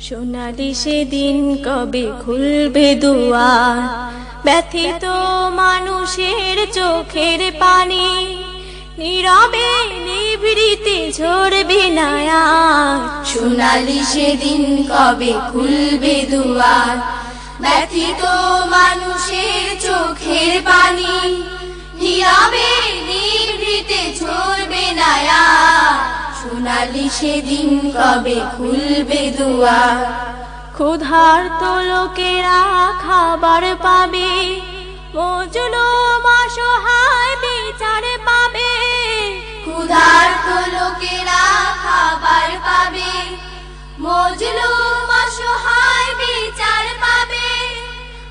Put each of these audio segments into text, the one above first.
সোনালি সেদিন কবে খুলবে দুয়ার ব্যথিত মানুষের চোখের পানি, নীরবে নিভৃতে ঝরবে না আর। সোনালি সেদিন কবে খুলবে দুয়ার ব্যথিত মানুষের চোখের পানি, নীরবে সোনালি সেদিন কবে খুলবে দুয়ার ক্ষুধার তো লোকেরা খাবার পাবে মজলো মাসহায় বিচার পাবে। ক্ষুধার্ত লোকেরা খাবার পাবে মজলুম অসহায় বিচার পাবে।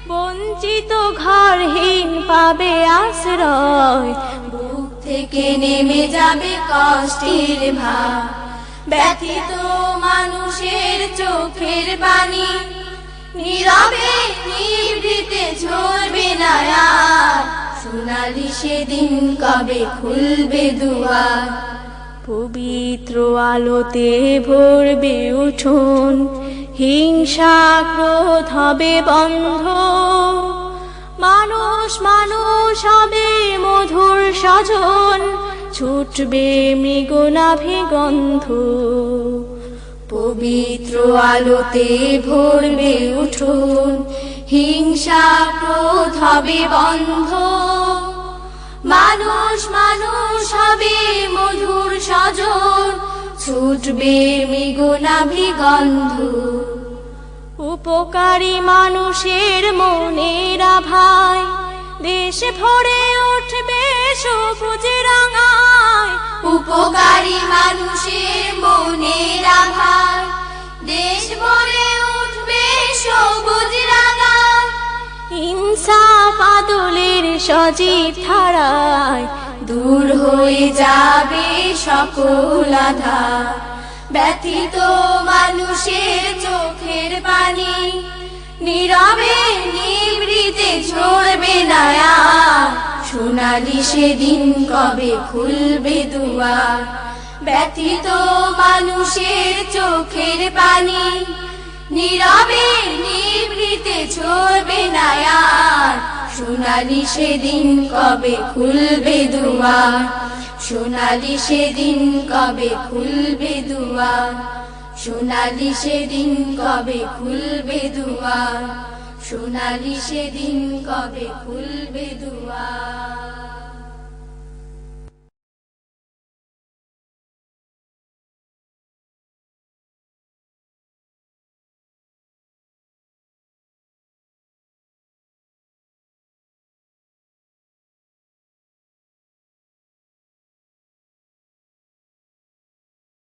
বঞ্চিত ঘরহীন পাবে আশ্রয় থেকে নেমে যাবে কষ্টের ভার ব্যথিত মানুষের চোখের পানি নীরবে নিভৃতে ঝরবে না সোনালি সেদিন কবে খুলবে দুয়ার? পবিত্র আলোতে ভরবে উঠুন, হিংসা ক্রোধ হবে বন্ধ মানুষ মানুষ হবে মধুর স্বজন ছুটবে মৃগনাভি গন্ধ পবিত্র আলোতে ভরবে উঠুন। হিংসা ক্রোধ হবে বন্ধ। মানুষ মানুষ হবে মধুর সজন। ছুটবে মৃগনাভি গন্ধ উপকারী মানুষের মনের ভাই দেশ ভরে উঠবে সবুজ রাঙায়। উপকারী মানুষের মনের আভার দেশ ভরে উঠবে সবুজ রাঙা ইনসাফ সজীব ধারায়। দূর হয়ে যাবে সকল আধার ব্যথিত মানুষের চোখের পানি, নীরবে নিবৃতে ঝরবে না আর। সোনালি সেদিন কবে খুলবে দুয়ার ব্যথিত মানুষের চোখের পানি, নীরবে নিবৃতে ঝরবে না আর। সোনালি সেদিন কবে খুলবে দুয়ার সোনালি সেদিন কবে খুলবে দুয়ার সোনালি সেদিন কবে খুলবে দুয়ার সোনালি সেদিন কবে খুলবে দুয়ার